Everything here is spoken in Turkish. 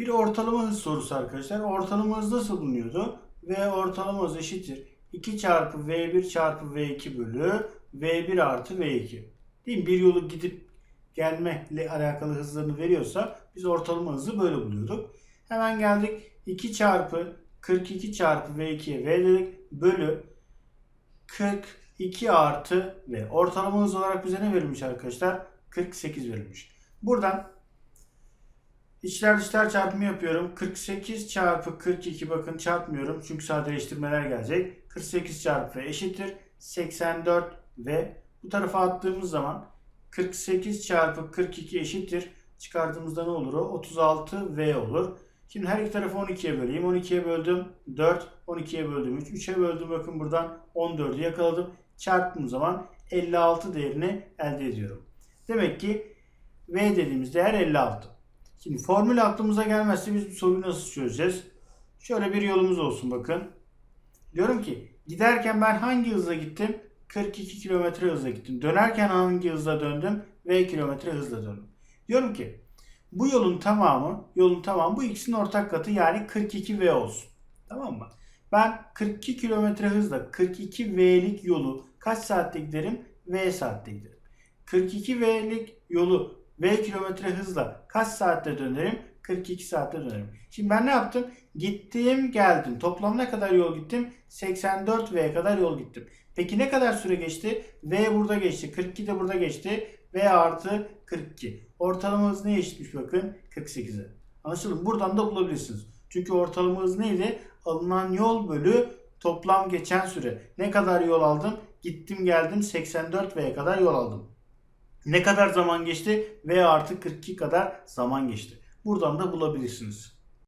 Bir ortalama hız sorusu arkadaşlar. Ortalama hız nasıl bulunuyordu? V ortalama hız eşittir. 2 çarpı V1 çarpı V2 bölü V1 artı V2. Değil mi? Bir yolu gidip gelmekle alakalı hızlarını veriyorsa biz ortalama hızı böyle buluyorduk. Hemen geldik 2 çarpı 42 çarpı V2'ye V dedik. Bölü 42 artı V. Ortalama hız olarak bize ne verilmiş arkadaşlar? 48 verilmiş. Buradan içler dışlar çarpımı yapıyorum. 48 çarpı 42 bakın çarpmıyorum. Çünkü sadeleştirmeler gelecek. 48 çarpı eşittir. 84 V. Bu tarafa attığımız zaman 48 çarpı 42 eşittir. Çıkardığımızda ne olur o? 36 V olur. Şimdi her iki tarafı 12'ye böleyim. 12'ye böldüm 4, 12'ye böldüm 3, 3'e böldüm bakın buradan 14'ü yakaladım. Çarptığım zaman 56 değerini elde ediyorum. Demek ki V dediğimiz değer 56. Şimdi formül aklımıza gelmezse biz bu soruyu nasıl çözeceğiz? Şöyle bir yolumuz olsun bakın. Diyorum ki giderken ben hangi hızla gittim? 42 kilometre hızla gittim. Dönerken hangi hızla döndüm? V kilometre hızla döndüm. Diyorum ki bu yolun tamamı, yolun tamamı bu ikisinin ortak katı yani 42 V olsun. Tamam mı? Ben 42 kilometre hızla 42 V'lik yolu kaç saatte giderim? V saatte giderim. 42 V'lik yolu V kilometre hızla kaç saatte dönerim? 42 saatte dönerim. Şimdi ben ne yaptım? Gittim geldim. Toplam ne kadar yol gittim? 84 V'ye kadar yol gittim. Peki ne kadar süre geçti? V burada geçti. 42 de burada geçti. V artı 42. Ortalama hız ne eşitmiş bakın? 48'e. Anlaşıldı mı? Buradan da bulabilirsiniz. Çünkü ortalama hız neydi? Alınan yol bölü toplam geçen süre. Ne kadar yol aldım? Gittim geldim 84 V'ye kadar yol aldım. Ne kadar zaman geçti? V artı 42 kadar zaman geçti. Buradan da bulabilirsiniz.